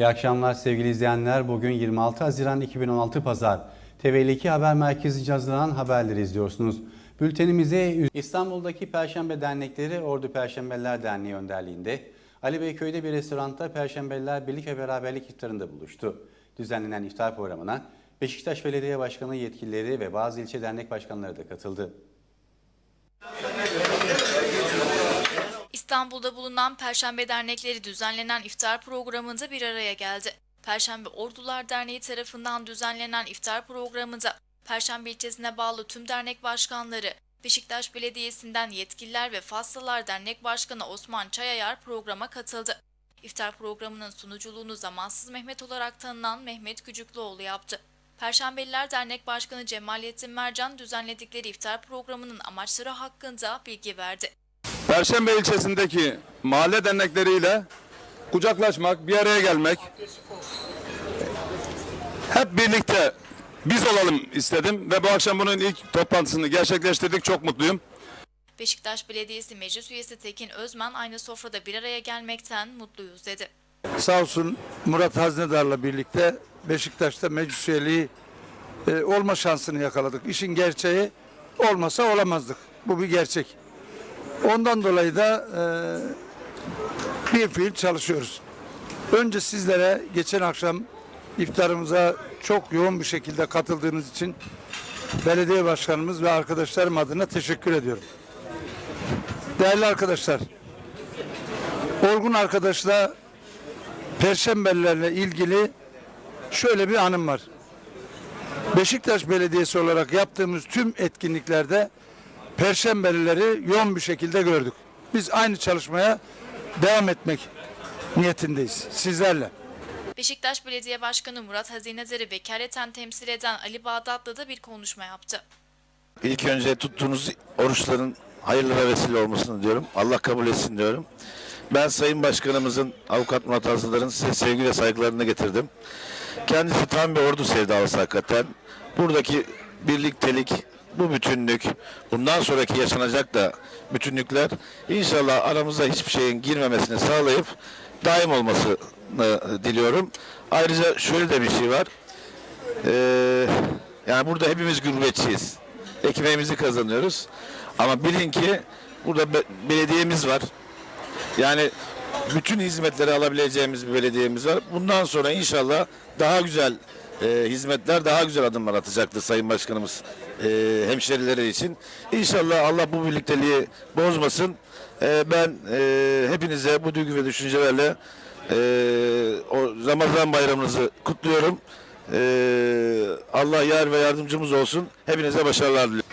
İyi akşamlar sevgili izleyenler. Bugün 26 Haziran 2016 Pazar. TV2 Haber Merkezi'nce hazırlanan haberleri izliyorsunuz. Bültenimize İstanbul'daki Perşembe Dernekleri Ordu Perşembeliler Derneği önderliğinde Ali Beyköy'de bir restoranda Perşembeliler Birlik ve Beraberlik iftarında buluştu. Düzenlenen iftar programına Beşiktaş Belediye Başkanı yetkilileri ve bazı ilçe dernek başkanları da katıldı. İstanbul'da bulunan Perşembe Dernekleri düzenlenen iftar programında bir araya geldi. Perşembe Ordular Derneği tarafından düzenlenen iftar programında Perşembe ilçesine bağlı tüm dernek başkanları, Beşiktaş Belediyesi'nden yetkililer ve Faslılar Dernek Başkanı Osman Çayayar programa katıldı. İftar programının sunuculuğunu Zamansız Mehmet olarak tanınan Mehmet Küçüklüoğlu yaptı. Perşembeliler Dernek Başkanı Cemalettin Mercan düzenledikleri iftar programının amaçları hakkında bilgi verdi. Perşembe ilçesindeki mahalle dernekleriyle kucaklaşmak, bir araya gelmek, hep birlikte biz olalım istedim ve bu akşam bunun ilk toplantısını gerçekleştirdik. Çok mutluyum. Beşiktaş Belediyesi Meclis Üyesi Tekin Özmen aynı sofrada bir araya gelmekten mutluyuz dedi. Sağ olsun Murat Haznedar'la birlikte Beşiktaş'ta meclis üyeliği e, olma şansını yakaladık. İşin gerçeği olmasa olamazdık. Bu bir gerçek. Ondan dolayı da e, bir fiil çalışıyoruz. Önce sizlere geçen akşam iftarımıza çok yoğun bir şekilde katıldığınız için belediye başkanımız ve arkadaşlarım adına teşekkür ediyorum. Değerli arkadaşlar, Orgun arkadaşla Perşembelilerle ilgili şöyle bir anım var. Beşiktaş Belediyesi olarak yaptığımız tüm etkinliklerde Perşembelileri yoğun bir şekilde gördük. Biz aynı çalışmaya devam etmek niyetindeyiz sizlerle. Beşiktaş Belediye Başkanı Murat Hazinezer'i vekaleten temsil eden Ali Bağdatlı da bir konuşma yaptı. İlk önce tuttuğunuz oruçların hayırlara vesile olmasını diyorum. Allah kabul etsin diyorum. Ben Sayın Başkanımızın Avukat Murat Azlılar'ın size sevgi ve saygılarını getirdim. Kendisi tam bir ordu sevdalısı hakikaten. Buradaki birliktelik, bu bütünlük, bundan sonraki yaşanacak da bütünlükler inşallah aramıza hiçbir şeyin girmemesini sağlayıp daim olmasını diliyorum. Ayrıca şöyle de bir şey var. Ee, yani burada hepimiz gurbetçiyiz. Ekmeğimizi kazanıyoruz. Ama bilin ki burada be- belediyemiz var. Yani bütün hizmetleri alabileceğimiz bir belediyemiz var. Bundan sonra inşallah daha güzel e, hizmetler, daha güzel adımlar atacaktır Sayın Başkanımız e, hemşerileri için. İnşallah Allah bu birlikteliği bozmasın. E, ben e, hepinize bu duygu ve düşüncelerle e, o Ramazan bayramınızı kutluyorum. E, Allah yar ve yardımcımız olsun. Hepinize başarılar diliyorum.